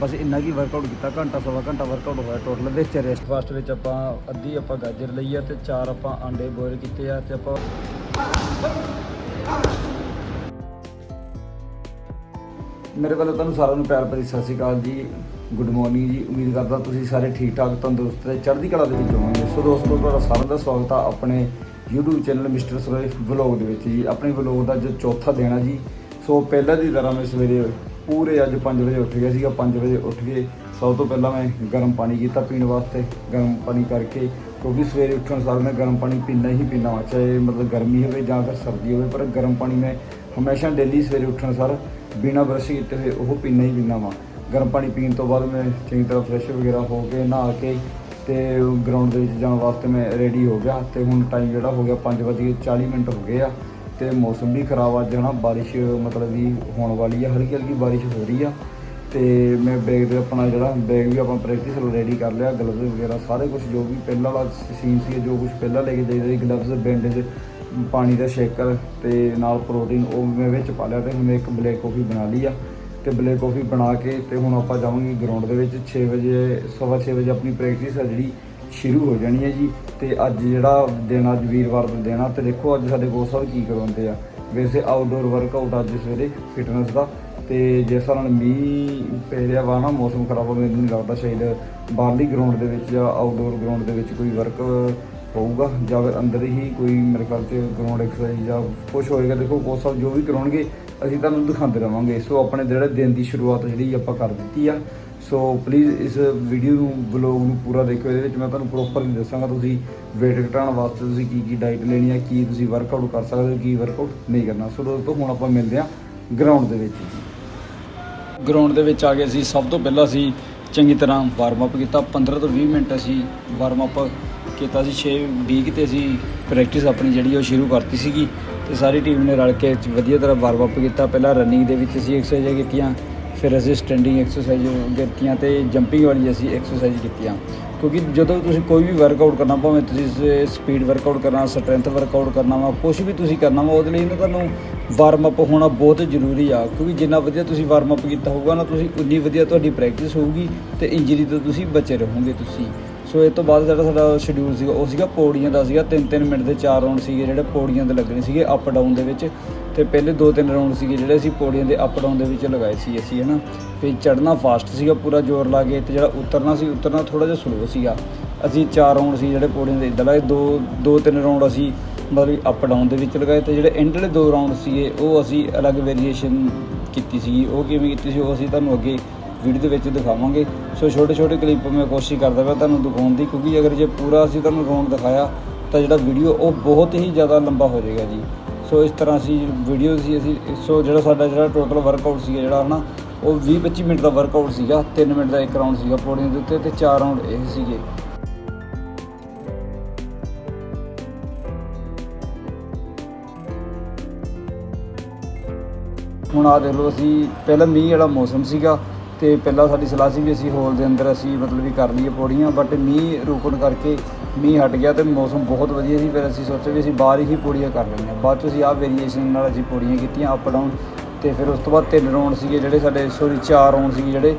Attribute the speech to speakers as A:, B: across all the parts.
A: ਬਸ ਇੰਨਾ ਕੀ ਵਰਕਆਊਟ ਕੀਤਾ, ਘੰਟਾ ਸਵਾ ਘੰਟਾ ਵਰਕਆਊਟ ਹੋਇਆ ਟੋਟਲ ਵਿੱਚ ਰੈਸਟ ਫਾਸਟ ਵਿੱਚ ਆਪਾਂ ਅੱਧੀ ਆਪਾਂ ਗਾਜਰ ਲਈ ਆ ਤੇ ਚਾਰ ਆਪਾਂ ਆਂਡੇ ਬੋਇਲ ਕੀਤੇ ਆ ਤੇ ਆਪਾਂ ਮੇਰੇ ਵੱਲੋਂ ਤੁਹਾਨੂੰ ਸਾਰਿਆਂ ਨੂੰ ਪਿਆਰ ਭਰੀ ਸਤਿ ਸ਼੍ਰੀ ਅਕਾਲ ਜੀ ਗੁੱਡ ਮਾਰਨਿੰਗ ਜੀ, ਉਮੀਦ ਕਰਦਾ ਤੁਸੀਂ ਸਾਰੇ ਠੀਕ ਠਾਕ ਤੰਦਰੁਸਤ ਤੇ ਚੜ੍ਹਦੀ ਕਲਾ ਦੇ ਵਿੱਚ ਹੋਵੋਗੇ। ਸੋ ਦੋਸਤੋ, ਤੁਹਾਡਾ ਸਾਰਿਆਂ ਦਾ ਸਵਾਗਤ ਆ ਆਪਣੇ YouTube channel mister Saroye vlog ਦੇ ਵਿੱਚ ਜੀ। ਆਪਣੇ ਵਲੌਗ ਦਾ ਜੋ ਚੌਥਾ ਦਿਨ ਆ ਜੀ ਸੋ ਪਹਿਲਾਂ ਦੀ ਤਰ੍ਹਾਂ ਮੈਂ ਸਵੇਰੇ ਪੂਰੇ ਅੱਜ 5 ਵਜੇ ਉੱਠ ਗਿਆ ਸੀਗਾ। 5 ਵਜੇ ਉੱਠ ਕੇ ਸਭ ਤੋਂ ਪਹਿਲਾਂ ਮੈਂ ਗਰਮ ਪਾਣੀ ਕੀਤਾ ਪੀਣ ਵਾਸਤੇ, ਗਰਮ ਪਾਣੀ ਕਰਕੇ, ਕਿਉਂਕਿ ਸਵੇਰੇ ਉੱਠਣ ਸਾਰ ਮੈਂ ਗਰਮ ਪਾਣੀ ਪੀਣਾ ਹੀ ਪੀਣਾ ਵਾ, ਚਾਹੇ ਮਤਲਬ ਗਰਮੀ ਹੋਵੇ ਜਾਂ ਫਿਰ ਸਰਦੀ ਹੋਵੇ, ਪਰ ਗਰਮ ਪਾਣੀ ਮੈਂ ਹਮੇਸ਼ਾ ਡੇਲੀ ਸਵੇਰੇ ਉੱਠਣ ਸਾਰ ਬਿਨਾ ਬਰਸ਼ ਕੀਤੇ ਹੋਏ ਉਹ ਪੀਣਾ ਹੀ ਪੀਣਾ ਵਾ। ਗਰਮ ਪਾਣੀ ਪੀਣ ਤੋਂ ਬਾਅਦ ਮੈਂ ਚੰਗੀ ਤਰ੍ਹਾਂ ਫਰੈਸ਼ ਵਗੈਰਾ ਹੋ ਕੇ, ਨਹਾ ਕੇ ਤੇ ਗਰਾਊਂਡ ਦੇ ਵਿੱਚ ਜਾਣ ਵਾਸਤੇ ਮੈਂ ਰੈਡੀ ਹੋ ਗਿਆ ਤੇ ਹੁਣ ਟਾਈਮ ਜਿਹੜਾ ਹੋ ਗਿਆ 5:40 ਮਿੰਟ ਹੋ ਗਏ ਆ। ਤੇ ਮੌਸਮ ਵੀ ਖਰਾਬ ਆ। ਹਨਾ ਬਾਰਿਸ਼ ਮਤਲਬ ਵੀ ਹੋਣ ਵਾਲੀ ਆ, ਹਲਕੀ ਹਲਕੀ ਬਾਰਿਸ਼ ਹੋ ਰਹੀ ਆ। ਤੇ ਮੈਂ ਬੈਗ ਦੇ ਆਪਣਾ ਜਿਹੜਾ ਬੈਗ ਵੀ ਆਪਾਂ ਪ੍ਰੈਕਟਿਸ ਰੈਡੀ ਕਰ ਲਿਆ ਗਲਵਜ਼ ਵਗੈਰਾ ਸਾਰੇ ਕੁਝ ਜੋ ਵੀ ਪਹਿਲਾਂ ਵਾਲਾ ਸੀਨ ਸੀ, ਜੋ ਕੁਝ ਪਹਿਲਾਂ ਲੈ ਕੇ ਜਾਈਦਾ ਸੀ ਗਲਵਜ਼ ਬੈਂਡੇਜ ਪਾਣੀ ਦਾ ਸ਼ੇਕਰ ਤੇ ਨਾਲ ਪ੍ਰੋਟੀਨ ਉਹ ਮੈਂ ਵਿੱਚ ਪਾ ਲਿਆ ਤੇ ਹੁਣ ਮੈਂ ਇੱਕ ਬਲੈਕ ਕਾਫੀ ਬਣਾ ਲਈ ਆ। ਤੇ ਬਲੈਕ ਕਾਫੀ ਬਣਾ ਕੇ ਤੇ ਹੁਣ ਆਪਾਂ ਜਾਵਾਂਗੇ ਗਰਾਊਂਡ ਦੇ ਵਿੱਚ 6 ਵਜੇ, ਸਵਾ ਛੇ ਵਜੇ ਆਪਣੀ ਪ੍ਰੈਕਟਿਸ ਆ ਜਿਹੜੀ। ਸ਼ੁਰੂ ਹੋ ਜਾਣੀ ਹੈ ਜੀ ਤੇ ਅੱਜ ਜਿਹੜਾ ਦਿਨ ਅੱਜ ਵੀਰਵਾਰ ਦਾ ਦਿਨ ਆ ਤੇ ਦੇਖੋ ਅੱਜ ਸਾਡੇ ਕੋਚ ਸਾਹਿਬ ਕੀ ਕਰਵਾਉਂਦੇ ਆ। ਵੈਸੇ ਆਊਟਡੋਰ ਵਰਕਆਊਟ ਅੱਜ ਸਵੇਰੇ ਫਿਟਨੈਸ ਦਾ ਤੇ ਜਿਸ ਹਿਸਾਬ ਨਾਲ ਮੀਂਹ ਪੈ ਰਿਹਾ ਵਾ ਨਾ, ਮੌਸਮ ਖਰਾਬ ਹੋ ਮੈਨੂੰ ਨਹੀਂ ਲੱਗਦਾ ਸ਼ਾਇਦ ਬਾਹਰਲੀ ਗਰਾਊਂਡ ਦੇ ਵਿੱਚ ਜਾਂ ਆਊਟਡੋਰ ਗਰਾਊਂਡ ਦੇ ਵਿੱਚ ਕੋਈ ਵਰਕ ਹੋਊਗਾ ਜਾਂ ਫਿਰ ਅੰਦਰ ਹੀ ਕੋਈ ਮੇਰੇ ਖਿਆਲ 'ਚ ਗਰਾਊਂਡ ਐਕਸਰਸਾਈਜ਼ ਜਾਂ ਕੁਝ ਹੋਏਗਾ। ਦੇਖੋ ਕੋਚ ਸਾਹਿਬ ਜੋ ਵੀ ਕਰਾਉਣਗੇ, ਅਸੀਂ ਤੁਹਾਨੂੰ ਦਿਖਾਉਂਦੇ ਰਵਾਂਗੇ। ਸੋ ਆਪਣੇ ਜਿਹੜੇ ਦਿਨ ਦੀ ਸ਼ੁਰੂਆਤ ਜਿਹੜੀ ਆਪਾਂ ਕਰ ਦਿੱਤੀ ਆ ਸੋ ਪਲੀਜ਼ ਇਸ ਵੀਡੀਓ ਨੂੰ ਬਲੌਗ ਨੂੰ ਪੂਰਾ ਦੇਖਿਓ। ਇਹਦੇ ਵਿੱਚ ਮੈਂ ਤੁਹਾਨੂੰ ਪ੍ਰੋਪਰਲੀ ਦੱਸਾਂਗਾ ਤੁਸੀਂ weight ਘਟਾਉਣ ਵਾਸਤੇ ਤੁਸੀਂ ਕੀ ਕੀ ਡਾਈਟ ਲੈਣੀ ਹੈ ਕੀ ਤੁਸੀਂ ਵਰਕਆਊਟ ਕਰ ਸਕਦੇ ਹੋ, ਕੀ ਵਰਕਆਊਟ ਨਹੀਂ ਕਰਨਾ। ਸੋ ਦੋਸਤੋ, ਹੁਣ ਆਪਾਂ ਮਿਲਦੇ ਹਾਂ ਗਰਾਊਂਡ ਦੇ ਵਿੱਚ। ਗਰਾਊਂਡ ਦੇ ਵਿੱਚ ਆ ਗਏ ਸੀ। ਸਭ ਤੋਂ ਪਹਿਲਾਂ ਅਸੀਂ ਚੰਗੀ ਤਰ੍ਹਾਂ ਵਾਰਮ ਅਪ ਕੀਤਾ। 15 ਤੋਂ 20 ਮਿੰਟ ਅਸੀਂ ਵਾਰਮ ਅਪ ਕੀਤਾ ਸੀ। 6 20 ਤੇ ਅਸੀਂ ਪ੍ਰੈਕਟਿਸ ਆਪਣੀ ਜਿਹੜੀ ਉਹ ਸ਼ੁਰੂ ਕਰਤੀ ਸੀਗੀ। ਤੇ ਸਾਰੀ ਟੀਮ ਨੇ ਰਲ ਕੇ ਵਧੀਆ ਤਰ੍ਹਾਂ ਵਾਰਮ ਅਪ ਕੀਤਾ। ਪਹਿਲਾਂ ਰਨਿੰਗ ਦੇ ਵਿੱਚ ਅਸੀਂ ਐਕਸਰਸਾਈਜ਼ਾਂ ਕੀਤੀਆਂ। ਫਿਰ ਅਸੀਂ ਸਟੈਂਡਿੰਗ ਐਕਸਰਸਾਈਜ਼ ਕੀਤੀਆਂ ਤੇ ਜੰਪਿੰਗ ਵਾਲੀ ਅਸੀਂ ਐਕਸਰਸਾਈਜ਼ ਕੀਤੀਆਂ। ਕਿਉਂਕਿ ਜਦੋਂ ਤੁਸੀਂ ਕੋਈ ਵੀ ਵਰਕਆਊਟ ਕਰਨਾ, ਭਾਵੇਂ ਤੁਸੀਂ ਸਪੀਡ ਵਰਕਆਊਟ ਕਰਨਾ ਸਟਰੈਂਥ ਵਰਕਆਊਟ ਕਰਨਾ ਵਾ ਕੁਝ ਵੀ ਤੁਸੀਂ ਕਰਨਾ ਵਾ, ਉਹਦੇ ਲਈ ਨਾ ਤੁਹਾਨੂੰ ਵਾਰਮ ਅਪ ਹੋਣਾ ਬਹੁਤ ਜ਼ਰੂਰੀ ਆ। ਕਿਉਂਕਿ ਜਿੰਨਾ ਵਧੀਆ ਤੁਸੀਂ ਵਾਰਮ ਅਪ ਕੀਤਾ ਹੋਊਗਾ ਨਾ, ਤੁਸੀਂ ਉਨੀ ਵਧੀਆ ਤੁਹਾਡੀ ਪ੍ਰੈਕਟਿਸ ਹੋਊਗੀ ਤੇ ਇੰਜਰੀ ਤੋਂ ਤੁਸੀਂ ਬਚੇ ਰਹੋਗੇ ਤੁਸੀਂ। ਸੋ ਇਹ ਤੋਂ ਬਾਅਦ ਜਿਹੜਾ ਸਾਡਾ ਸ਼ਡਿਊਲ ਸੀਗਾ, ਉਹ ਸੀਗਾ ਪੌੜੀਆਂ ਦਾ ਸੀਗਾ। 3-3 ਮਿੰਟ ਦੇ 4 ਰਾਉਂਡ ਸੀਗੇ ਜਿਹੜੇ ਪੌੜੀਆਂ ਦੇ ਲੱਗਣੇ ਸੀਗੇ ਅਪ ਡਾਊਨ ਦੇ ਵਿੱਚ। ਤੇ ਪਹਿਲੇ 2-3 ਰਾਉਂਡ ਸੀਗੇ ਜਿਹੜੇ ਅਸੀਂ ਪੌੜੀਆਂ ਦੇ ਅਪ ਡਾਊਨ ਦੇ ਵਿੱਚ ਲਗਾਏ ਸੀ ਅਸੀਂ, ਹਨਾ। ਤੇ ਚੜਨਾ ਫਾਸਟ ਸੀਗਾ, ਪੂਰਾ ਜ਼ੋਰ ਲਾ ਕੇ ਤੇ ਜਿਹੜਾ ਉਤਰਨਾ ਸੀ, ਉਤਰਨਾ ਥੋੜਾ ਜਿਹਾ ਸਲੋ ਸੀਗਾ। ਅਸੀਂ 4 ਰਾਉਂਡ ਸੀ ਜਿਹੜੇ ਪੌੜੀਆਂ ਦੇ ਇਦਾਂ ਲਾਏ ਦੋ ਦੋ ਤਿੰਨ ਰਾਉਂਡ ਅਸੀਂ ਮਤਲਬ ਅਪ ਡਾਊਨ ਦੇ ਵਿੱਚ ਲਗਾਏ ਤੇ ਜਿਹੜੇ ਐਂਡ ਵਾਲੇ ਦੋ ਰਾਉਂਡ ਸੀਗੇ, ਉਹ ਅਸੀਂ ਅਲੱਗ ਵੇਰੀਏਸ਼ਨ ਕੀਤੀ ਸੀ ਉਹ ਕਿਵੇਂ ਕੀਤੀ ਸੀ, ਉਹ ਅਸੀਂ ਤੁਹਾਨੂੰ ਅੱਗੇ ਵੀਡੀਓ ਦੇ ਵਿੱਚ ਦਿਖਾਵਾਂਗੇ। ਸੋ ਛੋਟੇ ਛੋਟੇ ਕਲਿੱਪ ਮੈਂ ਕੋਸ਼ਿਸ਼ ਕਰਦਾ ਪਿਆ ਤੁਹਾਨੂੰ ਦਿਖਾਉਣ ਦੀ, ਕਿਉਂਕਿ ਅਗਰ ਜੇ ਪੂਰਾ ਅਸੀਂ ਤੁਹਾਨੂੰ ਰਾਉਂਡ ਦਿਖਾਇਆ, ਤਾਂ ਜਿਹੜਾ ਵੀਡੀਓ ਉਹ ਬਹੁਤ ਹੀ ਜ਼ਿਆਦਾ ਲੰਬਾ ਹੋ ਜਾਏਗਾ ਜੀ। ਸੋ ਇਸ ਤਰ੍ਹਾਂ ਅਸੀਂ ਵੀਡੀਓ ਸੀ, ਅਸੀਂ ਸੋ ਜਿਹੜਾ ਸਾਡਾ ਜਿਹੜਾ ਟੋਟਲ ਵਰਕਆਊਟ ਸੀਗਾ ਜਿਹੜਾ ਹਨਾ, ਉਹ 20 25 ਮਿੰਟ ਦਾ ਵਰਕਆਊਟ ਸੀਗਾ 3 ਮਿੰਟ ਦਾ ਇੱਕ ਰਾਉਂਡ ਸੀਗਾ ਪੌੜੀਆਂ ਦੇ ਉੱਤੇ ਤੇ 4 ਰਾਉਂਡ ਇਹ ਸੀਗੇ। ਹੁਣ ਆ ਦੇਖ ਲਓ ਅਸੀਂ, ਪਹਿਲਾਂ ਮੀਂਹ ਵਾਲਾ ਮੌਸਮ ਸੀਗਾ ਤੇ ਪਹਿਲਾਂ ਸਾਡੀ ਸਲਾਹ ਸੀ ਵੀ ਅਸੀਂ ਹੋਲ ਦੇ ਅੰਦਰ ਅਸੀਂ ਮਤਲਬ ਵੀ ਕਰ ਲਈਏ ਪੌੜੀਆਂ ਬਟ ਮੀਂਹ ਰੁਕਣ ਕਰਕੇ ਮੀਂਹ ਹਟ ਗਿਆ ਤੇ ਮੌਸਮ ਬਹੁਤ ਵਧੀਆ ਸੀ। ਫਿਰ ਅਸੀਂ ਸੋਚਿਆ ਵੀ ਅਸੀਂ ਬਾਹਰ ਹੀ ਪੌੜੀਆਂ ਕਰ ਲੈਂਦੇ ਹਾਂ। ਬਾਅਦ ਚ ਅਸੀਂ ਆਹ ਵੇਰੀਏਸ਼ਨ ਨਾਲ ਅਸੀਂ ਪੌੜੀਆਂ ਕੀਤੀਆਂ ਅਪ ਡਾਊਨ ਤੇ ਫਿਰ ਉਸ ਤੋਂ ਬਾਅਦ ਤਿੰਨ ਰਾਉਂਡ ਸੀਗੇ ਜਿਹੜੇ ਸਾਡੇ ਸੋਰੀ ਚਾਰ ਰਾਉਂਡ ਸੀਗੇ ਜਿਹੜੇ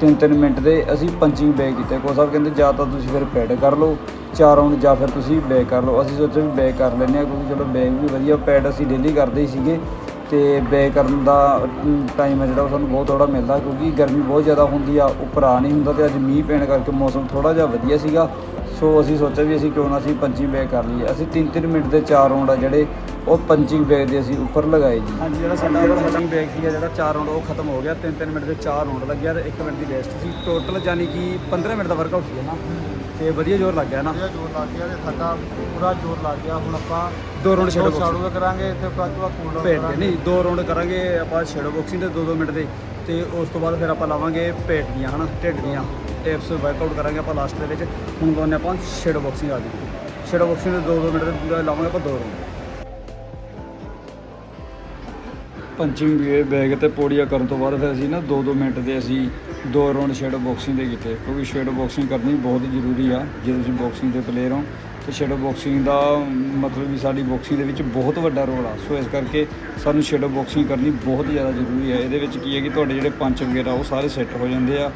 A: ਤਿੰਨ ਤਿੰਨ ਮਿੰਟ ਦੇ ਅਸੀਂ ਪੰਚਿੰਗ ਬੈਕ ਕੀਤੇ। ਕੋ ਸਾਹਿਬ ਕਹਿੰਦੇ ਜਾਂ ਤਾਂ ਤੁਸੀਂ ਫਿਰ ਪੈਡ ਕਰ ਲਓ, ਚਾਰ ਰਾਉਂਡ ਜਾਂ ਫਿਰ ਤੁਸੀਂ ਬੈਕ ਕਰ ਲਓ। ਅਸੀਂ ਸੋਚਿਆ ਵੀ ਬੈਕ ਕਰ ਲੈਂਦੇ ਹਾਂ ਕਿਉਂਕਿ ਚਲੋ ਬੈਕ ਵੀ ਵਧੀਆ ਪੈਡ ਅਸੀਂ ਡੇਲੀ ਕਰਦੇ ਹੀ ਸੀਗੇ। ਤੇ ਬੈਕ ਕਰਨ ਦਾ ਟਾਈਮ ਹੈ ਜਿਹੜਾ ਉਹ ਸਾਨੂੰ ਬਹੁਤ ਥੋੜਾ ਮਿਲਦਾ ਕਿਉਂਕਿ ਗਰਮੀ ਬਹੁਤ ਜ਼ਿਆਦਾ ਹੁੰਦੀ ਆ, ਉੱਪਰ ਆ ਨਹੀਂ ਹੁੰਦਾ ਤੇ ਅੱਜ ਮੀਂਹ ਪੈਣ ਕਰਕੇ ਮੌਸਮ ਥੋੜਾ ਜਿਹਾ ਵਧੀਆ ਸੀਗਾ। ਸੋ ਅਸੀਂ ਸੋਚਿਆ ਵੀ ਅਸੀਂ ਕਿਉਂ ਨਾ ਅਸੀਂ ਪੰਚਿੰਗ ਬੈਗ ਕਰ ਲਈਏ। ਅਸੀਂ 3-3 ਮਿੰਟ ਦੇ ਚਾਰ ਰਾਉਂਡ ਆ ਜਿਹੜੇ ਉਹ ਪੰਚਿੰਗ ਬੈਗ ਦੇ ਅਸੀਂ ਉੱਪਰ ਲਗਾਏ ਜੀ। ਹਾਂਜੀ, ਜਿਹੜਾ ਸਾਡਾ ਪੰਚਿੰਗ ਬੈਕ ਸੀਗਾ ਜਿਹੜਾ ਚਾਰ ਰਾਉਂਡ ਉਹ ਖਤਮ ਹੋ ਗਿਆ। 3-3 ਮਿੰਟ ਦੇ ਚਾਰ ਰਾਉਂਡ ਲੱਗਿਆ ਤੇ 1 ਮਿੰਟ ਦੀ ਰੈਸਟ ਸੀ। ਟੋਟਲ ਯਾਨੀ ਕਿ 15 ਮਿੰਟ ਦਾ ਵਰਕਆਊਟ ਸੀ ਨਾ? ਤੇ ਵਧੀਆ ਜ਼ੋਰ ਲੱਗ ਗਿਆ ਨਾ।
B: ਵਧੀਆ ਜ਼ੋਰ ਲੱਗ ਗਿਆ ਤੇ ਸਾਡਾ ਪੂਰਾ ਜ਼ੋਰ ਲੱਗ ਗਿਆ। ਹੁਣ ਆਪਾਂ
A: ਦੋ ਛੱਡੋ
B: ਸ਼ਾਡੋ ਦਾ ਕਰਾਂਗੇ ਤੇ ਬਾਅਦ ਤੋਂ ਕੂਲ
A: ਪੇਟ ਦੇ ਨਹੀਂ ਦੋ ਰਾਉਂਡ ਕਰਾਂਗੇ ਆਪਾਂ ਸ਼ੈਡੋ ਬਾਕਸਿੰਗ ਦੇ 2-2 ਮਿੰਟ ਦੇ ਤੇ ਉਸ ਤੋਂ ਬਾਅਦ ਫਿਰ ਆਪਾਂ ਲਾਵਾਂਗੇ ਪੇਟ ਦੀਆਂ ਹਨਾ ਢਿੱਡ ਦੀਆਂ। ਟੇਪਸ ਵਰਕਆਊਟ ਕਰਾਂਗੇ ਆਪਾਂ ਲਾਸਟ ਦੇ ਵਿੱਚ। ਹੁਣ ਲਾਉਂਦੇ ਆਪਾਂ ਸ਼ੈਡੋ ਬਾਕਸਿੰਗ ਆ ਗਈ। ਸ਼ੈਡੋ ਬਾਕਸਿੰਗ ਦੇ 2-2 ਮਿੰਟ ਦੇ ਲਾਵਾਂਗੇ ਆਪਾਂ ਦੋ ਰਾਉਂਡ ਪੰਚਿੰਗ ਬੈਗ ਤੇ ਪੌੜੀਆਂ ਕਰਨ ਤੋਂ ਬਾਅਦ ਫਿਰ ਅਸੀਂ ਨਾ 2-2 ਮਿੰਟ ਦੇ ਅਸੀਂ ਦੋ ਰਾਉਂਡ ਸ਼ੈਡੋ ਬਾਕਸਿੰਗ ਦੇ ਕੀਤੇ, ਕਿਉਂਕਿ ਸ਼ੈਡੋ ਬਾਕਸਿੰਗ ਕਰਨੀ ਬਹੁਤ ਜ਼ਰੂਰੀ ਆ, ਜੇ ਤੁਸੀਂ ਬਾਕਸਿੰਗ ਦੇ ਪਲੇਅਰ ਹੋ, ਤੇ ਸ਼ੈਡੋ ਬਾਕਸਿੰਗ ਦਾ ਮਤਲਬ ਵੀ ਸਾਡੀ ਬਾਕਸਿੰਗ ਦੇ ਵਿੱਚ ਬਹੁਤ ਵੱਡਾ ਰੋਲ ਆ। ਸੋ ਇਸ ਕਰਕੇ ਸਾਨੂੰ ਸ਼ੈਡੋ ਬਾਕਸਿੰਗ ਕਰਨੀ ਬਹੁਤ ਜ਼ਿਆਦਾ ਜ਼ਰੂਰੀ ਹੈ ਇਹਦੇ ਵਿੱਚ ਕੀ ਹੈ ਕਿ ਤੁਹਾਡੇ ਜਿਹੜੇ ਪੰਚ ਵਗੈਰਾ ਉਹ ਸਾਰੇ ਸੈੱਟ ਹੋ ਜਾਂਦੇ ਆ।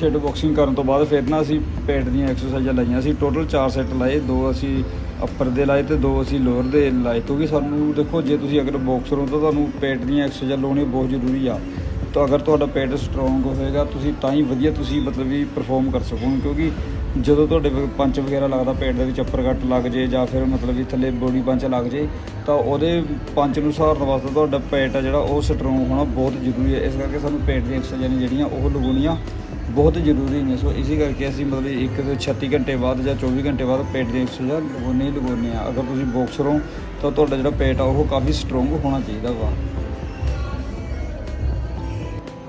A: ਸ਼ੈਡੋ ਬਾਕਸਿੰਗ ਕਰਨ ਤੋਂ ਬਾਅਦ ਫਿਰ ਨਾ ਅਸੀਂ ਪੇਟ ਦੀਆਂ ਐਕਸਰਸਾਈਜ਼ਾਂ ਲਾਈਆਂ ਸੀ। ਟੋਟਲ 4 ਸੈੱਟ ਲਾਏ, ਦੋ ਅਸੀਂ ਅੱਪਰ ਦੇ ਲਾਏ ਤੇ ਦੋ ਅਸੀਂ ਲੋਅਰ ਦੇ ਲਾਏ। ਕਿਉਂਕਿ ਸਾਨੂੰ ਦੇਖੋ, ਜੇ ਤੁਸੀਂ ਅਗਰ ਬਾਕਸਰ ਹੋ ਤਾਂ ਤੁਹਾਨੂੰ ਪੇਟ ਦੀਆਂ ਐਕਸਰਸਾਈਜ਼ਾਂ ਲਾਉਣੀ ਬਹੁਤ ਜ਼ਰੂਰੀ ਆ। ਤਾਂ ਅਗਰ ਤੁਹਾਡਾ ਪੇਟ ਸਟਰੋਂਗ ਹੋਏਗਾ, ਤੁਸੀਂ ਤਾਂ ਹੀ ਵਧੀਆ ਤੁਸੀਂ ਮਤਲਬ ਵੀ ਪਰਫਾਰਮ ਕਰ ਸਕੋਗੇ ਕਿਉਂਕਿ ਜਦੋਂ ਤੁਹਾਡੇ ਪੰਚ ਵਗੈਰਾ ਲੱਗਦਾ, ਪੇਟ ਦੇ ਵਿੱਚ ਅੱਪਰ ਕੱਟ ਲੱਗ ਜੇ ਜਾਂ ਫਿਰ ਮਤਲਬ ਵੀ ਥੱਲੇ ਬੋਡੀ ਪੰਚ ਲੱਗ ਜੇ, ਤਾਂ ਉਹਦੇ ਪੰਚ ਨੂੰ ਸਹਾਰਨ ਵਾਸਤੇ ਤੁਹਾਡਾ ਪੇਟ ਆ ਜਿਹੜਾ, ਉਹ ਸਟਰੋਂਗ ਹੋਣਾ ਬਹੁਤ ਜ਼ਰੂਰੀ ਹੈ ਇਸ ਕਰਕੇ ਸਾਨੂੰ ਪੇਟ ਦੀਆਂ ਐਕਸਰਸਾਈਜ਼ਾਂ ਨੇ ਜਿਹੜੀਆਂ, ਉਹ ਲਗਾਉਣੀਆਂ ਬਹੁਤ ਜ਼ਰੂਰੀ ਨੇ। ਸੋ ਇਸੇ ਕਰਕੇ ਅਸੀਂ ਮਤਲਬ ਇੱਕ ਤੋਂ 36 ਘੰਟੇ ਬਾਅਦ ਜਾਂ 24 ਘੰਟੇ ਬਾਅਦ ਪੇਟ ਦੀਆਂ ਐਕਸਰਸਾਈਜ਼ ਲਗਾਉਣੇ ਹੀ ਲਗਾਉਣੇ ਆ ਅਗਰ ਤੁਸੀਂ ਬਾਕਸਰ ਹੋ, ਤਾਂ ਤੁਹਾਡਾ ਜਿਹੜਾ ਪੇਟ ਆ, ਉਹ ਕਾਫੀ ਸਟਰੋਂਗ ਹੋਣਾ ਚਾਹੀਦਾ ਵਾ।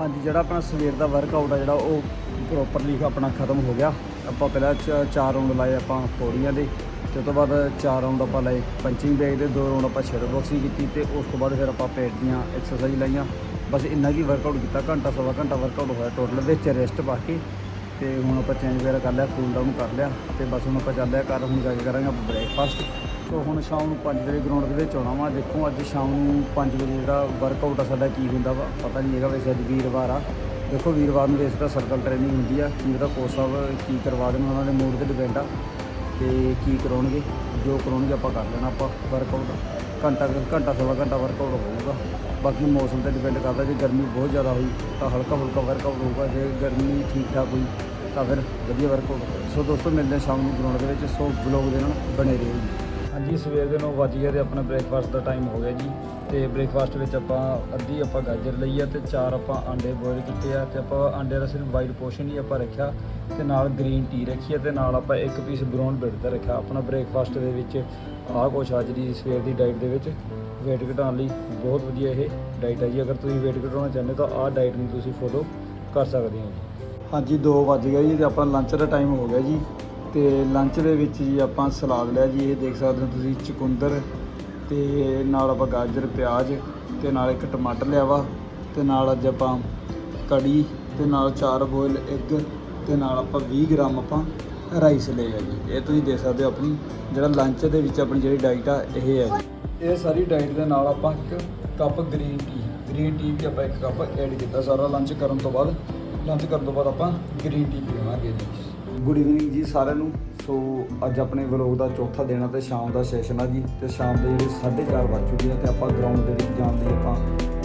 B: ਹਾਂਜੀ, ਜਿਹੜਾ ਆਪਣਾ ਸਵੇਰ ਦਾ ਵਰਕਆਊਟ ਆ, ਜਿਹੜਾ ਉਹ ਪ੍ਰੋਪਰਲੀ ਆਪਣਾ ਖਤਮ ਹੋ ਗਿਆ। ਆਪਾਂ ਪਹਿਲਾਂ ਚ- ਚਾਰ ਰਾਉਂਡ ਲਾਏ ਆਪਾਂ ਪੌੜੀਆਂ ਦੇ, ਤੇ ਉਸ ਤੋਂ ਬਾਅਦ ਚਾਰ ਰਾਉਂਡ ਆਪਾਂ ਲਾਏ ਪੰਚਿੰਗ ਬੈਗ ਦੇ, ਦੋ ਰਾਉਂਡ ਆਪਾਂ ਸ਼ੈਡੋ ਬਾਕਸਿੰਗ ਕੀਤੀ, ਤੇ ਉਸ ਤੋਂ ਬਾਅਦ ਫਿਰ ਆਪਾਂ ਪੇਟ ਦੀਆਂ ਐਕਸਰਸਾਈਜ਼ ਲਾਈਆਂ। ਬਸ ਇੰਨਾ ਕੀ ਵਰਕਆਊਟ ਕੀਤਾ, ਘੰਟਾ ਸਵਾ ਘੰਟਾ ਵਰਕਆਊਟ ਹੋਇਆ ਟੋਟਲ ਵਿੱਚ ਰੈਸਟ ਪਾ ਕੇ ਤੇ ਹੁਣ ਆਪਾਂ ਚੇਂਜ ਵਗੈਰਾ ਕਰ ਲਿਆ ਕੂਲ ਡਾਊਨ ਕਰ ਲਿਆ ਤੇ ਬਸ ਹੁਣ ਆਪਾਂ ਚੱਲਦੇ ਆ ਘਰ, ਹੁਣ ਜਾ ਕੇ ਕਰਾਂਗੇ ਆਪਾਂ ਬ੍ਰੇਕਫਾਸਟ ਸੋ ਹੁਣ ਸ਼ਾਮ ਨੂੰ 5 ਵਜੇ ਗਰਾਊਂਡ ਦੇ ਵਿੱਚ ਆਉਣਾ ਵਾ। ਦੇਖੋ ਅੱਜ ਸ਼ਾਮ ਨੂੰ 5 ਵਜੇ ਜਿਹੜਾ ਵਰਕਆਊਟ ਆ ਸਾਡਾ ਕੀ ਹੁੰਦਾ ਵਾ, ਪਤਾ ਨਹੀਂ ਹੈਗਾ ਵੈਸੇ ਅੱਜ ਵੀਰਵਾਰ ਆ। ਦੇਖੋ ਵੀਰਵਾਰ ਨੂੰ ਵੈਸੇ ਤਾਂ ਸਰਕਲ ਟ੍ਰੇਨਿੰਗ ਹੁੰਦੀ ਆ, ਕੀ ਉਹਦਾ ਕੋਚ ਸਾਹਿਬ ਕੀ ਕਰਵਾ ਦੇਣ ਉਹਨਾਂ ਦੇ ਮੂਡ ਤੇ ਡਿਪੈਂਡ ਆ ਤੇ ਕੀ ਕਰਾਉਣਗੇ, ਜੋ ਕਰਾਉਣਗੇ ਆਪਾਂ ਕਰ ਲੈਣਾ ਆਪਾਂ ਵਰਕਆਊਟ ਘੰਟਾ ਕੁ- ਘੰਟਾ ਸਵਾ ਘੰਟਾ ਵਰਕਆਊਟ ਹੋਊਗਾ। ਬਾਕੀ ਮੌਸਮ ਤੇ ਡਿਪੈਂਡ ਕਰਦਾ, ਜੇ ਗਰਮੀ ਬਹੁਤ ਜ਼ਿਆਦਾ ਹੋਈ, ਤਾਂ ਹਲਕਾ ਫੁਲਕਾ ਵਰਕਆਊਟ ਹੋਊਗਾ। ਜੇ ਗਰਮੀ ਠੀਕ ਠਾਕ ਹੋਈ, ਤਾਂ ਫਿਰ ਵਧੀਆ ਵਰਕਆਊਟ ਹੋਊਗਾ। ਸੋ ਦੋਸਤੋ, ਮਿਲਦੇ ਹਾਂ ਸ਼ਾਮ ਨੂੰ ਗਰਾਊਂਡ ਦੇ ਵਿੱਚ। ਸੋ ਬਲੌਗ ਦੇ ਨਾਲ ਬਣੇ ਰਹੋ ਜੀ।
A: ਹਾਂਜੀ, ਸਵੇਰ ਦੇ 9 ਵਜ ਗਏ ਤੇ ਆਪਣਾ ਬ੍ਰੇਕਫਾਸਟ ਦਾ ਟਾਈਮ ਹੋ ਗਿਆ ਜੀ। ਤੇ ਬ੍ਰੇਕਫਾਸਟ ਵਿੱਚ ਆਪਾਂ ਅੱਧੀ ਆਪਾਂ ਗਾਜਰ ਲਈ ਆ ਤੇ ਚਾਰ ਆਪਾਂ ਆਂਡੇ ਬੋਇਲ ਕੀਤੇ ਆ। ਤੇ ਆਪਾਂ ਆਂਡੇ ਦਾ ਸਿਰਫ ਵਾਈਟ ਪੋਰਸ਼ਨ ਹੀ ਆਪਾਂ ਰੱਖਿਆ। ਤੇ ਨਾਲ ਗ੍ਰੀਨ ਟੀ ਰੱਖੀ ਆ ਤੇ ਨਾਲ ਆਪਾਂ ਇੱਕ ਪੀਸ ਬ੍ਰਾਊਨ ਬ੍ਰੈਡ ਦਾ ਰੱਖਿਆ। ਆਪਣਾ ਬ੍ਰੇਕਫਾਸਟ ਦੇ ਵਿੱਚ ਆਹ ਕੁਛ ਅੱਜ ਦੀ ਸਵੇਰ ਦੀ ਡਾਈਟ ਦੇ ਵਿੱਚ weight ਘਟਾਉਣ ਲਈ ਬਹੁਤ ਵਧੀਆ ਇਹ ਡਾਈਟ ਹੈ ਜੀ। ਅਗਰ ਤੁਸੀਂ weight ਘਟਾਉਣਾ ਚਾਹੁੰਦੇ ਤਾਂ ਆਹ ਡਾਈਟ ਨੂੰ ਤੁਸੀਂ ਫੋਲੋ ਕਰ ਸਕਦੇ ਹੋ ਜੀ।
B: ਹਾਂਜੀ 2 ਵੱਜ ਗਏ ਜੀ ਤੇ ਆਪਾਂ ਲੰਚ ਦਾ ਟਾਈਮ ਹੋ ਗਿਆ ਜੀ। ਤੇ ਲੰਚ ਦੇ ਵਿੱਚ ਜੀ ਆਪਾਂ ਸਲਾਦ ਲਿਆ ਜੀ, ਇਹ ਦੇਖ ਸਕਦੇ ਹੋ ਤੁਸੀਂ ਚਕੁੰਦਰ ਤੇ ਨਾਲ ਆਪਾਂ ਗਾਜਰ, ਪਿਆਜ਼ ਤੇ ਨਾਲ ਇੱਕ ਟਮਾਟਰ ਲਿਆ ਵਾ ਤੇ ਨਾਲ ਅੱਜ ਆਪਾਂ ਕੜੀ ਤੇ ਨਾਲ ਚਾਰ ਬੋਇਲ ਐਗ ਤੇ ਨਾਲ ਆਪਾਂ 20 ਗ੍ਰਾਮ ਆਪਾਂ ਰਾਈਸ ਲਏ ਆ ਜੀ ਇਹ ਤੁਸੀਂ ਦੇਖ ਸਕਦੇ ਹੋ ਆਪਣੀ ਜਿਹੜਾ ਲੰਚ ਦੇ ਵਿੱਚ ਆਪਣੀ ਜਿਹੜੀ ਡਾਈਟ ਆ ਇਹ ਹੈ ਜੀ।
A: ਇਹ ਸਾਰੀ ਡਾਈਟ ਦੇ ਨਾਲ ਆਪਾਂ ਇੱਕ cup green tea green tea ਵੀ ਆਪਾਂ ਇੱਕ ਕੱਪ ਐਡ ਕੀਤਾ ਸਾਰਾ ਲੰਚ ਕਰਨ ਤੋਂ ਬਾਅਦ। ਲੰਚ ਕਰਨ ਤੋਂ ਬਾਅਦ ਆਪਾਂ ਗ੍ਰੀਨ ਟੀ ਪੀਵਾਂਗੇ ਜੀ।
B: ਗੁੱਡ ਇਵਨਿੰਗ ਜੀ ਸਾਰਿਆਂ ਨੂੰ। ਸੋ ਅੱਜ ਆਪਣੇ ਵਲੋਗ ਦਾ ਚੌਥਾ ਦਿਨ ਆ ਤੇ ਸ਼ਾਮ ਦਾ ਸੈਸ਼ਨ ਆ ਜੀ। ਤੇ ਸ਼ਾਮ ਦੇ ਜਿਹੜੇ 4:30 ਵੱਜ ਚੁੱਕੇ ਆ ਤੇ ਆਪਾਂ ਗਰਾਊਂਡ ਦੇ ਵਿੱਚ ਜਾਣ ਲਈ ਆਪਾਂ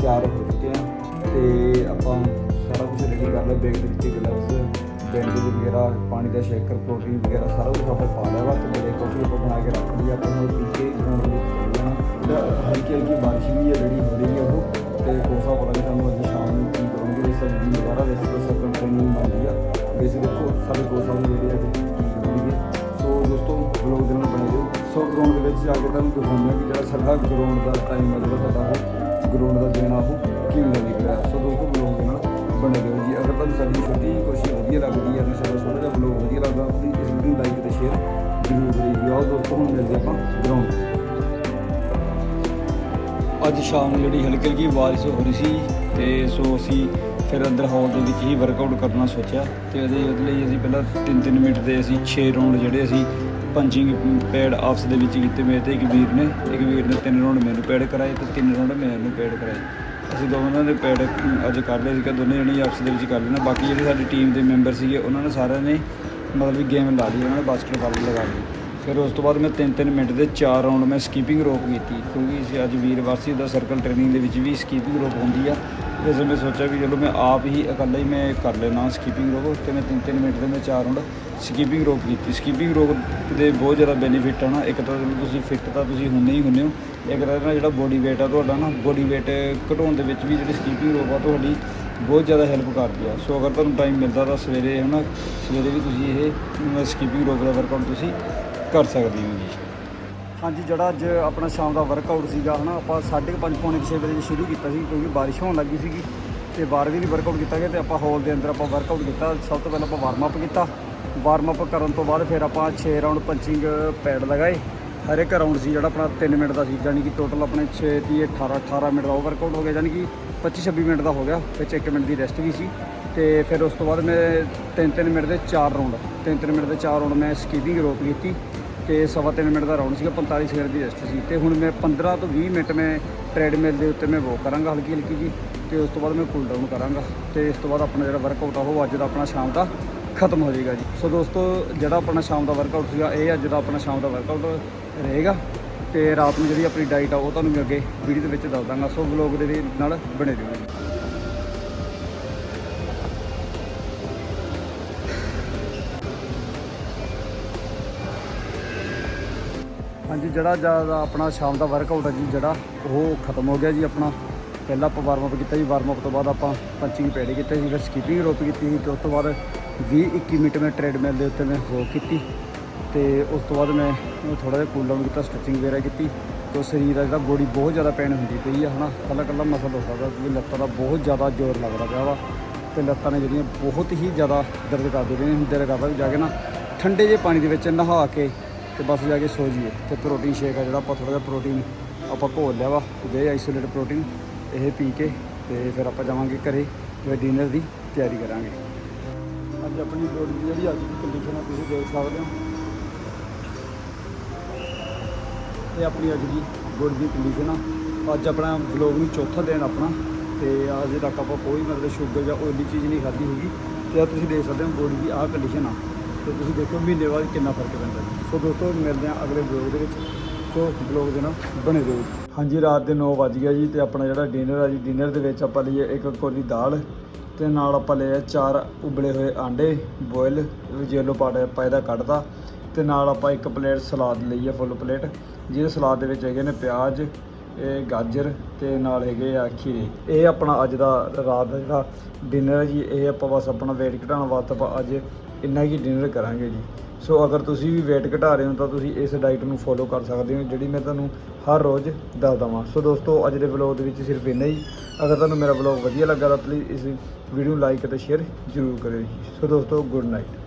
B: ਤਿਆਰ ਹੋ ਚੁੱਕੇ ਆ। ਤੇ ਆਪਾਂ ਸਾਰਾ ਕੁਝ ਰੈਡੀ ਕਰ ਲਿਆ ਬੈਗ ਦੇ ਵਿੱਚ ਗਲਵਸ ਬੈਂਡੇਜ ਵਗੈਰਾ, ਪਾਣੀ ਦਾ ਸ਼ੇਕਰ, ਪ੍ਰੋਟੀਨ ਵਗੈਰਾ ਸਾਰਾ ਕੁਝ ਆਪਾਂ ਪਾ ਲਿਆ ਵਾ ਤੇ ਮੇਰੇ ਕਾਫੀ ਆਪਾਂ ਬਣਾ ਕੇ ਰੱਖ ਲਈ ਆਪਾਂ ਨੂੰ ਪੀ ਕੇ ਗਰਾਊਂਡ ਵਿੱਚ ਚੱਲ ਜਾਣਾ ਤੇ ਹਲਕੀ ਹਲਕੀ ਬਾਰਿਸ਼ ਵੀ ਹੈ ਜਿਹੜੀ ਹੋ ਰਹੀ ਹੈ ਉਹ, ਤੇ ਕੋਸਾ ਪਤਾ ਨਹੀਂ ਸਾਨੂੰ ਅੱਜ ਸ਼ਾਮ ਨੂੰ ਕੀ ਕਰੂੰਗੇ ਇਸ ਸਭ ਦੁਬਾਰਾ ਵੈਸੇ ਸਰਕਲ ਟ੍ਰੇਨਿੰਗ ਬਣਦੀ ਆ। ਵੈਸੇ ਦੇਖੋ ਸਾਡੇ ਕੋਸਾ ਵੀ ਜਿਹੜੇ ਆ ਕੀ ਕਰਨਗੇ ਸੋ ਦੋਸਤੋ ਬਲੌਗ ਦੇ ਨਾਲ ਬਣੇ ਰਹੋ। ਸੋ ਗਰਾਊਂਡ ਦੇ ਵਿੱਚ ਜਾ ਕੇ ਤੁਹਾਨੂੰ ਦਿਖਾਉਂਦੇ ਹਾਂ ਕਿ ਜਿਹੜਾ ਸਾਡਾ ਗਰਾਊਂਡ ਦਾ ਟਾਈਮ ਹੈ ਜਿਹੜਾ ਸਾਡਾ ਉਹ ਗਰਾਊਂਡ ਦਾ ਦਿਨ ਆ, ਉਹ ਕਿਵੇਂ ਨਿਕਲਿਆ। ਸੋ ਦੋਸਤੋ ਬਲੌਗ ਦੇ ਨਾਲ ਬਣੇ ਰਹੋ ਜੀ। ਅਗਰ ਤੁਹਾਨੂੰ ਸਾਡੀ ਛੋਟੀ ਕੋਸ਼ਿਸ਼ ਵਧੀਆ ਲੱਗਦੀ ਹੈ ਜਾਂ ਸਾਡਾ ਛੋਟਾ ਜਿਹਾ ਬਲੌਗ ਵਧੀਆ ਲੱਗਦਾ ਤਾਂ ਇਸ ਵੀਡੀਓ ਨੂੰ ਲਾਈਕ ਤੇ ਸ਼ੇਅਰ ਜ਼ਰੂਰ ਕਰਿਓ। ਆਓ ਦੋਸਤੋ, ਹੁਣ ਮਿਲਦੇ ਆਪਾਂ ਗਰਾਊਂਡ
A: ਅੱਜ ਸ਼ਾਮ ਨੂੰ ਜਿਹੜੀ ਹਲਕੀ ਹਲਕੀ ਬਾਰਿਸ਼ ਹੋ ਰਹੀ ਸੀ ਤੇ ਸੋ ਅਸੀਂ ਫਿਰ ਅੰਦਰ ਹਾਲ ਦੇ ਵਿੱਚ ਹੀ ਵਰਕਆਊਟ ਕਰਨਾ ਸੋਚਿਆ ਤੇ ਉਹਦੇ ਲਈ ਅਸੀਂ ਪਹਿਲਾਂ 3-3 ਮਿੰਟ ਦੇ ਅਸੀਂ 6 ਰਾਉਂਡ ਜਿਹੜੇ ਅਸੀਂ ਪੰਚਿੰਗ ਪੈਡ ਆਪਸ ਦੇ ਵਿੱਚ ਕੀਤੇ ਮੇਰੇ ਤੇ ਇੱਕ ਵੀਰ ਨੇ, ਇੱਕ ਵੀਰ ਨੇ ਤਿੰਨ ਰਾਉਂਡ ਮੈਨੂੰ ਪੈਡ ਕਰਾਏ ਤੇ ਤਿੰਨ ਰਾਉਂਡ ਮੈਨੂੰ ਪੈਡ ਕਰਾਏ। ਅਸੀਂ ਦੋਨਾਂ ਦੇ ਪੈਡ ਅੱਜ ਕਰ ਲਏ ਸੀਗਾ ਕਿ ਦੋਨੇ ਜਣੇ ਆਪਸ ਦੇ ਵਿੱਚ ਕਰ ਲੈਣਾ ਬਾਕੀ ਜਿਹੜੇ ਸਾਡੀ ਟੀਮ ਦੇ ਮੈਂਬਰ ਸੀਗੇ, ਉਹਨਾਂ ਨੇ ਸਾਰਿਆਂ ਨੇ ਮਤਲਬ ਵੀ ਗੇਮ ਲਾ ਲਈ, ਉਹਨਾਂ ਨੇ ਬਾਸਕਟਬਾਲ ਲਗਾ ਲਈ। ਫਿਰ ਉਸ ਤੋਂ ਬਾਅਦ ਮੈਂ 3-3 ਮਿੰਟ ਦੇ 4 ਰਾਉਂਡ ਮੈਂ ਸਕੀਪਿੰਗ ਰੋਪ ਕੀਤੀ, ਕਿਉਂਕਿ ਅਸੀਂ ਅੱਜ ਵੀਰਵਾਰ ਸੀ ਦਾ ਸਰਕਲ ਟ੍ਰੇਨਿੰਗ ਦੇ ਵਿੱਚ ਵੀ ਸਕੀਪਿੰਗ ਰੋਪ ਹੁੰਦੀ ਆ। ਤੇ ਇਸ ਮੈਂ ਸੋਚਿਆ ਵੀ ਚਲੋ ਮੈਂ ਆਪ ਹੀ ਇਕੱਲਾ ਹੀ ਮੈਂ ਕਰ ਲੈਣਾ ਸਕੀਪਿੰਗ ਰੋਪ ਤੇ ਮੈਂ 3-3 ਮਿੰਟ ਦੇ ਮੈਂ ਚਾਰ ਰਾਉਂਡ ਸਕੀਪਿੰਗ ਰੋਪ ਕੀਤੀ। ਸਕੀਪਿੰਗ ਰੋਪ ਦੇ ਬਹੁਤ ਜ਼ਿਆਦਾ ਬੈਨੀਫਿਟ ਆ ਨਾ, ਇੱਕ ਤਾਂ ਤੁਸੀਂ ਫਿੱਟ ਤਾਂ ਤੁਸੀਂ ਹੁੰਦੇ ਹੀ ਹੁੰਦੇ ਹੋ, ਇੱਕ ਤਾਂ ਨਾ ਜਿਹੜਾ ਬੋਡੀ weight ਆ ਤੁਹਾਡਾ ਨਾ ਬੋਡੀ weight ਘਟਾਉਣ ਦੇ ਵਿੱਚ ਵੀ ਜਿਹੜੀ ਸਕੀਪਿੰਗ ਰੋਪ ਆ ਤੁਹਾਡੀ ਬਹੁਤ ਜ਼ਿਆਦਾ ਹੈਲਪ ਕਰਦੀ ਆ। ਸੋ ਅਗਰ ਤੁਹਾਨੂੰ ਟਾਈਮ ਮਿਲਦਾ ਤਾਂ ਸਵੇਰੇ ਹੈ ਨਾ ਸਵੇਰੇ ਵੀ ਤੁਸੀਂ ਇਹ ਸਕੀਪਿੰਗ ਰੋਪ ਦਾ ਵਰਕਆਊਟ ਤੁਸੀਂ ਕਰ ਸਕਦੇ ਹੋ ਜੀ।
B: ਹਾਂਜੀ, ਜਿਹੜਾ ਅੱਜ ਆਪਣਾ ਸ਼ਾਮ ਦਾ ਵਰਕਆਊਟ ਸੀਗਾ, ਹਨਾ, ਆਪਾਂ 5:30 ਪੌਣੇ 6 ਵਜੇ ਸ਼ੁਰੂ ਕੀਤਾ ਸੀ, ਕਿਉਂਕਿ ਬਾਰਿਸ਼ ਹੋਣ ਲੱਗੀ ਸੀਗੀ ਤੇ ਬਾਹਰ ਵੀ ਨਹੀਂ ਵਰਕਆਊਟ ਕੀਤਾ ਗਿਆ ਤੇ ਆਪਾਂ ਹਾਲ ਦੇ ਅੰਦਰ ਆਪਾਂ ਵਰਕਆਊਟ ਕੀਤਾ। ਸਭ ਤੋਂ ਪਹਿਲਾਂ ਆਪਾਂ ਵਾਰਮ ਅਪ ਕੀਤਾ। ਵਾਰਮ ਅਪ ਕਰਨ ਤੋਂ ਬਾਅਦ ਫਿਰ ਆਪਾਂ 6 ਰਾਉਂਡ ਪੰਚਿੰਗ ਪੈਡ ਲਗਾਏ। ਹਰ ਇੱਕ ਰਾਉਂਡ ਸੀ ਜਿਹੜਾ ਆਪਣਾ 3 ਮਿੰਟ ਦਾ ਸੀ ਯਾਨੀ ਕਿ ਟੋਟਲ ਆਪਣੇ 6 ਤੀ 18 18 ਮਿੰਟ ਦਾ ਵਰਕਆਊਟ ਹੋ ਗਿਆ ਯਾਨੀ ਕਿ
A: 25 26 ਮਿੰਟ ਦਾ ਹੋ ਗਿਆ, ਵਿੱਚ 1 ਮਿੰਟ ਦੀ ਰੈਸਟ ਵੀ ਸੀ। ਤੇ ਫਿਰ ਉਸ ਤੋਂ ਬਾਅਦ ਮੈਂ 3-3 ਮਿੰਟ ਦੇ 4 ਰਾਉਂਡ 3-3 ਮਿੰਟ ਦੇ 4 ਰਾਉਂਡ ਮੈਂ ਸਕੀਪਿੰਗ ਰੋਪ ਕੀਤੀ। ਤੇ ਸਵਾ ਤਿੰਨ ਮਿੰਟ ਦਾ ਰਾਉਂਡ ਸੀਗਾ 45 ਸਕਿੰਟ ਦੀ ਰੈਸਟ ਸੀ। ਤੇ ਹੁਣ ਮੈਂ 15 ਤੋਂ 20 ਮਿੰਟ ਮੈਂ ਟ੍ਰੈਡਮਿਲ ਦੇ ਉੱਤੇ ਮੈਂ ਵੋਕ ਕਰਾਂਗਾ ਹਲਕੀ ਹਲਕੀ ਜੀ, ਤੇ ਉਸ ਤੋਂ ਬਾਅਦ ਮੈਂ ਕੂਲ ਡਾਊਨ ਕਰਾਂਗਾ। ਤੇ ਇਸ ਤੋਂ ਬਾਅਦ ਆਪਣਾ ਜਿਹੜਾ ਵਰਕਆਊਟ ਆ, ਉਹ ਅੱਜ ਦਾ ਆਪਣਾ ਸ਼ਾਮ ਦਾ ਖਤਮ ਹੋ ਜਾਏਗਾ ਜੀ। ਸੋ ਦੋਸਤੋ, ਜਿਹੜਾ ਆਪਣਾ ਸ਼ਾਮ ਦਾ ਵਰਕਆਊਟ ਸੀਗਾ, ਇਹ ਅੱਜ ਦਾ ਆਪਣਾ ਸ਼ਾਮ ਦਾ ਵਰਕਆਊਟ ਰਹੇਗਾ। ਤੇ ਰਾਤ ਨੂੰ ਜਿਹੜੀ ਆਪਣੀ ਡਾਈਟ ਆ, ਉਹ ਤੁਹਾਨੂੰ ਮੈਂ ਅੱਗੇ ਵੀਡੀਓ ਦੇ ਵਿੱਚ ਦੱਸ ਦਾਂਗਾ। ਸੋ ਵਲੌਗ ਦੇ ਨਾਲ ਬਣੇ ਰਹੋ ਹਾਂਜੀ, ਜਿਹੜਾ ਜ਼ਿਆਦਾ ਆਪਣਾ ਸ਼ਾਮ ਦਾ ਵਰਕਆਊਟ ਹੈ ਜੀ, ਜਿਹੜਾ ਉਹ ਖਤਮ ਹੋ ਗਿਆ ਜੀ ਆਪਣਾ। ਪਹਿਲਾਂ ਆਪਾਂ ਵਾਰਮ ਅਪ ਕੀਤਾ ਜੀ ਵਾਰਮ ਅਪ ਤੋਂ ਬਾਅਦ ਆਪਾਂ ਪੰਚਿੰਗ ਪੈਡ ਕੀਤਾ ਜੀ ਫਿਰ ਸਕਿਪਿੰਗ ਰੋਪ ਕੀਤੀ ਸੀ, ਤੇ ਉਸ ਤੋਂ ਬਾਅਦ 20 21 ਮਿੰਟ ਮੈਂ ਟ੍ਰੈਡਮਿਲ ਦੇ ਉੱਤੇ ਮੈਂ ਵਾਕ ਕੀਤੀ। ਤੇ ਉਸ ਤੋਂ ਬਾਅਦ ਮੈਂ ਥੋੜਾ ਜਿਹਾ ਕੂਲ ਡਾਊਨ ਕੀਤਾ ਸਟ੍ਰੈਚਿੰਗ ਵਗੈਰਾ ਕੀਤੀ। ਤੇ ਸਰੀਰ ਦਾ ਜਿਹੜਾ ਬੋਡੀ ਬਹੁਤ ਜ਼ਿਆਦਾ ਪੈਣ ਹੁੰਦੀ ਪਈ ਆ, ਹਨਾ? ਕੱਲਾ ਕੱਲਾ ਮਸਲ ਹੋ ਸਕਦਾ ਕਿਉਂਕਿ ਲੱਤਾਂ ਦਾ ਬਹੁਤ ਜ਼ਿਆਦਾ ਜ਼ੋਰ ਲੱਗਦਾ ਪਿਆ ਵਾ। ਤੇ ਲੱਤਾਂ ਨੇ ਜਿਹੜੀਆਂ ਬਹੁਤ ਹੀ ਜ਼ਿਆਦਾ ਦਰਦ ਕਰਦੀ ਪਈਆਂ ਹੁਣ ਦਿਲ ਕਰਦਾ ਵੀ ਜਾ ਕੇ ਨਾ ਠੰਡੇ ਜਿਹੇ ਪਾਣੀ ਦੇ ਵਿੱਚ ਨਹਾ ਕੇ ਤੇ ਬਸ ਜਾ ਕੇ ਸੋ ਜੀਏ ਤੇ ਪ੍ਰੋਟੀਨ ਸ਼ੇਕ ਆ ਜਿਹੜਾ ਆਪਾਂ ਥੋੜਾ ਜਿਹਾ ਪ੍ਰੋਟੀਨ ਆਪਾਂ ਘੋਲ ਲਿਆ ਵਾ ਵੇ ਆਈਸੋਲੇਟ ਪ੍ਰੋਟੀਨ, ਇਹ ਪੀ ਕੇ ਤੇ ਫਿਰ ਆਪਾਂ ਜਾਵਾਂਗੇ ਘਰੇ ਤੇ ਡਿਨਰ ਦੀ ਤਿਆਰੀ ਕਰਾਂਗੇ। ਅੱਜ ਆਪਣੀ ਬੋਡੀ ਦੀ ਜਿਹੜੀ ਅੱਜ ਦੀ ਕੰਡੀਸ਼ਨ ਆ, ਤੁਸੀਂ ਦੇਖ ਸਕਦੇ ਹੋ। ਇਹ ਆਪਣੀ ਅੱਜ ਦੀ ਬੋਡੀ ਦੀ ਕੰਡੀਸ਼ਨ ਆ। ਅੱਜ ਆਪਣਾ ਵਲੌਗ ਨੂੰ ਚੌਥਾ ਦਿਨ ਆਪਣਾ, ਤੇ ਅੱਜ ਤੱਕ ਆਪਾਂ ਕੋਈ ਮਤਲਬ ਸ਼ੂਗਰ ਜਾਂ ਓਇਲੀ ਚੀਜ਼ ਨਹੀਂ ਖਾਧੀ ਹੈਗੀ ਤੇ ਆ ਤੁਸੀਂ ਦੇਖ ਸਕਦੇ ਹੋ ਬੋਡੀ ਦੀ ਆਹ ਕੰਡੀਸ਼ਨ ਆ। ਤੇ ਤੁਸੀਂ ਦੇਖੋ, ਮਹੀਨੇ ਬਾਅਦ ਕਿੰਨਾ ਫ਼ਰਕ ਪੈਂਦਾ ਜੀ। ਸੋ ਦੋਸਤੋ, ਮਿਲਦੇ ਆ ਅਗਲੇ ਵਲੌਗ ਦੇ ਵਿੱਚ। ਸੋ ਵਲੌਗ ਦੇ ਨਾਲ ਬਣੇ ਰਹੋ। ਹਾਂਜੀ, ਰਾਤ ਦੇ 9 ਵਜ ਗਿਆ ਜੀ ਤੇ ਆਪਣਾ ਜਿਹੜਾ ਡਿਨਰ ਆ ਜੀ ਡਿਨਰ ਦੇ ਵਿੱਚ ਆਪਾਂ ਲਈਏ ਇੱਕ ਕੋਲੀ ਦਾਲ ਤੇ ਨਾਲ ਆਪਾਂ ਲਏ ਚਾਰ ਉਬਲੇ ਹੋਏ ਆਂਡੇ, ਬੋਇਲ ਯੈਲੋ ਪਾਰਟ ਆਪਾਂ ਇਹਦਾ ਕੱਢਦਾ ਤੇ ਨਾਲ ਆਪਾਂ ਇੱਕ ਪਲੇਟ ਸਲਾਦ ਲਈ ਆ, ਫੁੱਲ ਪਲੇਟ। ਜਿਹਦੇ ਸਲਾਦ ਦੇ ਵਿੱਚ ਹੈਗੇ ਨੇ ਪਿਆਜ਼ ਇਹ ਗਾਜਰ ਤੇ ਨਾਲ ਹੈਗੇ ਆ ਖੀਰੇ। ਇਹ ਆਪਣਾ ਅੱਜ ਦਾ ਰਾਤ ਦਾ ਜਿਹੜਾ ਡਿਨਰ ਹੈ ਜੀ, ਇਹ ਆਪਾਂ ਬਸ ਆਪਣਾ weight ਘਟਾਉਣ ਵਾਸਤੇ ਆਪਾਂ ਅੱਜ ਇੰਨਾ ਹੀ ਡਿਨਰ ਕਰਾਂਗੇ ਜੀ। ਸੋ ਅਗਰ ਤੁਸੀਂ ਵੀ weight ਘਟਾ ਰਹੇ ਹੋ ਤਾਂ ਤੁਸੀਂ ਇਸ ਡਾਈਟ ਨੂੰ ਫੋਲੋ ਕਰ ਸਕਦੇ ਹੋ, ਜਿਹੜੀ ਮੈਂ ਤੁਹਾਨੂੰ ਹਰ ਰੋਜ਼ ਦੱਸ ਦਵਾਂ ਸੋ ਦੋਸਤੋ, ਅੱਜ ਦੇ ਵਲੌਗ ਦੇ ਵਿੱਚ ਸਿਰਫ ਇੰਨਾ ਹੀ। ਅਗਰ ਤੁਹਾਨੂੰ ਮੇਰਾ ਵਲੌਗ ਵਧੀਆ ਲੱਗਾ ਤਾਂ ਪਲੀਜ਼ ਇਸ ਵੀਡੀਓ ਨੂੰ ਲਾਈਕ ਅਤੇ ਸ਼ੇਅਰ ਜ਼ਰੂਰ ਕਰਿਓ ਜੀ। ਸੋ ਦੋਸਤੋ ਗੁੱਡ ਨਾਈਟ